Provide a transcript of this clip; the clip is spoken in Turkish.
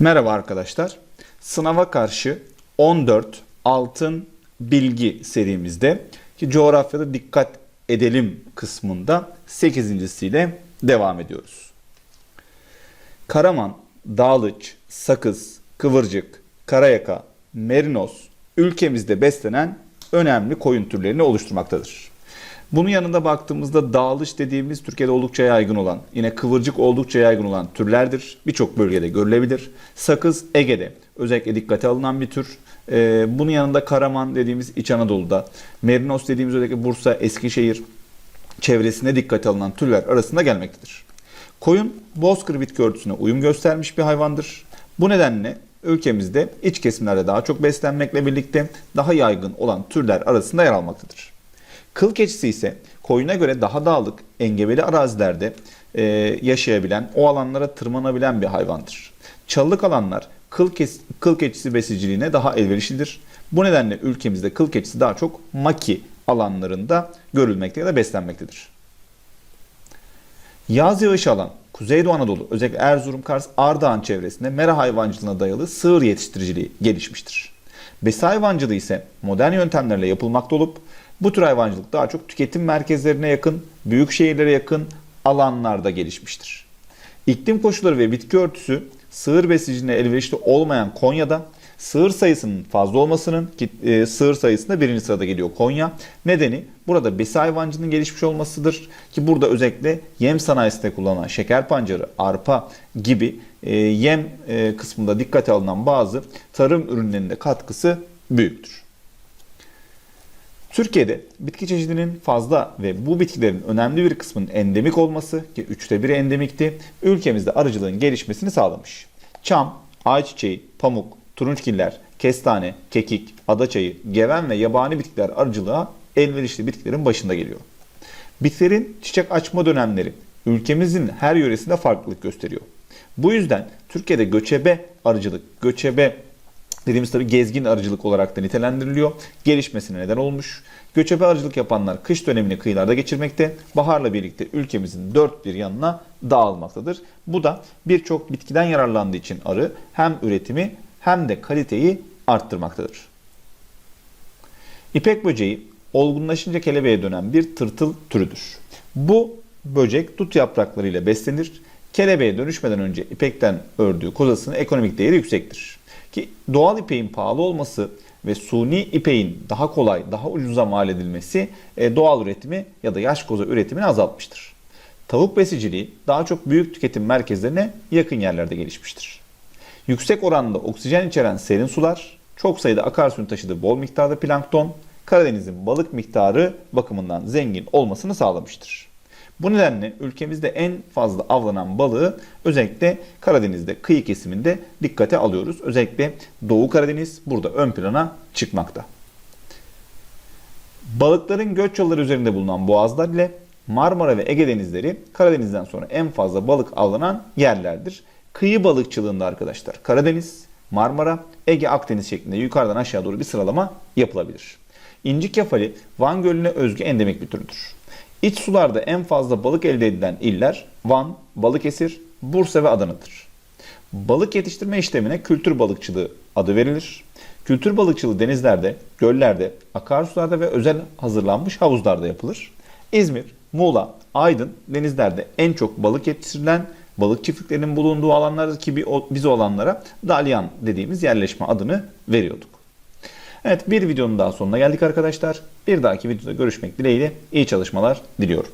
Merhaba arkadaşlar. Sınava karşı 14 altın bilgi serimizde ki coğrafyada dikkat edelim kısmında 8.siyle devam ediyoruz. Karaman, Dağlıç, Sakız, Kıvırcık, Karayaka, Merinos ülkemizde beslenen önemli koyun türlerini oluşturmaktadır. Bunun yanında baktığımızda dağılış dediğimiz Türkiye'de oldukça yaygın olan, yine kıvırcık oldukça yaygın olan türlerdir. Birçok bölgede görülebilir. Sakız Ege'de özellikle dikkate alınan bir tür. Ee, bunun yanında Karaman dediğimiz İç Anadolu'da, Merinos dediğimiz özellikle Bursa, Eskişehir çevresinde dikkate alınan türler arasında gelmektedir. Koyun bozkır bitki örtüsüne uyum göstermiş bir hayvandır. Bu nedenle ülkemizde iç kesimlerde daha çok beslenmekle birlikte daha yaygın olan türler arasında yer almaktadır. Kıl keçisi ise koyuna göre daha dağlık, engebeli arazilerde e, yaşayabilen, o alanlara tırmanabilen bir hayvandır. Çalılık alanlar kıl, kes, kıl keçisi besiciliğine daha elverişlidir. Bu nedenle ülkemizde kıl keçisi daha çok maki alanlarında görülmekte ya da beslenmektedir. Yaz yağışı alan Kuzeydoğu Anadolu, özellikle Erzurum, Kars, Ardahan çevresinde mera hayvancılığına dayalı sığır yetiştiriciliği gelişmiştir. Besi hayvancılığı ise modern yöntemlerle yapılmakta olup bu tür hayvancılık daha çok tüketim merkezlerine yakın, büyük şehirlere yakın alanlarda gelişmiştir. İklim koşulları ve bitki örtüsü sığır besiciliğine elverişli olmayan Konya'da sığır sayısının fazla olmasının e, sığır sayısında birinci sırada geliyor Konya. Nedeni burada besi hayvancılığının gelişmiş olmasıdır ki burada özellikle yem sanayisinde kullanılan şeker pancarı, arpa gibi e, yem e, kısmında dikkate alınan bazı tarım ürünlerinde katkısı büyüktür. Türkiye'de bitki çeşidinin fazla ve bu bitkilerin önemli bir kısmının endemik olması ki üçte biri endemikti, ülkemizde arıcılığın gelişmesini sağlamış. Çam, ayçiçeği, pamuk, turunçgiller, kestane, kekik, adaçayı, geven ve yabani bitkiler arıcılığa elverişli bitkilerin başında geliyor. Bitkilerin çiçek açma dönemleri ülkemizin her yöresinde farklılık gösteriyor. Bu yüzden Türkiye'de göçebe arıcılık, göçebe dediğimiz tabii gezgin arıcılık olarak da nitelendiriliyor. Gelişmesine neden olmuş. Göçebe arıcılık yapanlar kış dönemini kıyılarda geçirmekte. Baharla birlikte ülkemizin dört bir yanına dağılmaktadır. Bu da birçok bitkiden yararlandığı için arı hem üretimi hem de kaliteyi arttırmaktadır. İpek böceği olgunlaşınca kelebeğe dönen bir tırtıl türüdür. Bu böcek dut yapraklarıyla beslenir. Kelebeğe dönüşmeden önce ipekten ördüğü kozasının ekonomik değeri yüksektir. Ki doğal ipeğin pahalı olması ve suni ipeğin daha kolay, daha ucuza mal edilmesi e, doğal üretimi ya da yaş koza üretimini azaltmıştır. Tavuk besiciliği daha çok büyük tüketim merkezlerine yakın yerlerde gelişmiştir. Yüksek oranda oksijen içeren serin sular, çok sayıda akarsuyun taşıdığı bol miktarda plankton, Karadeniz'in balık miktarı bakımından zengin olmasını sağlamıştır. Bu nedenle ülkemizde en fazla avlanan balığı özellikle Karadeniz'de kıyı kesiminde dikkate alıyoruz. Özellikle Doğu Karadeniz burada ön plana çıkmakta. Balıkların göç yolları üzerinde bulunan boğazlar ile Marmara ve Ege denizleri Karadeniz'den sonra en fazla balık avlanan yerlerdir. Kıyı balıkçılığında arkadaşlar Karadeniz, Marmara, Ege, Akdeniz şeklinde yukarıdan aşağı doğru bir sıralama yapılabilir. İnci kefali Van Gölü'ne özgü endemik bir türüdür. İç sularda en fazla balık elde edilen iller Van, Balıkesir, Bursa ve Adana'dır. Balık yetiştirme işlemine kültür balıkçılığı adı verilir. Kültür balıkçılığı denizlerde, göllerde, akarsularda ve özel hazırlanmış havuzlarda yapılır. İzmir, Muğla, Aydın denizlerde en çok balık yetiştirilen balık çiftliklerinin bulunduğu alanlardır ki biz o alanlara dalyan dediğimiz yerleşme adını veriyorduk. Evet bir videonun daha sonuna geldik arkadaşlar. Bir dahaki videoda görüşmek dileğiyle iyi çalışmalar diliyorum.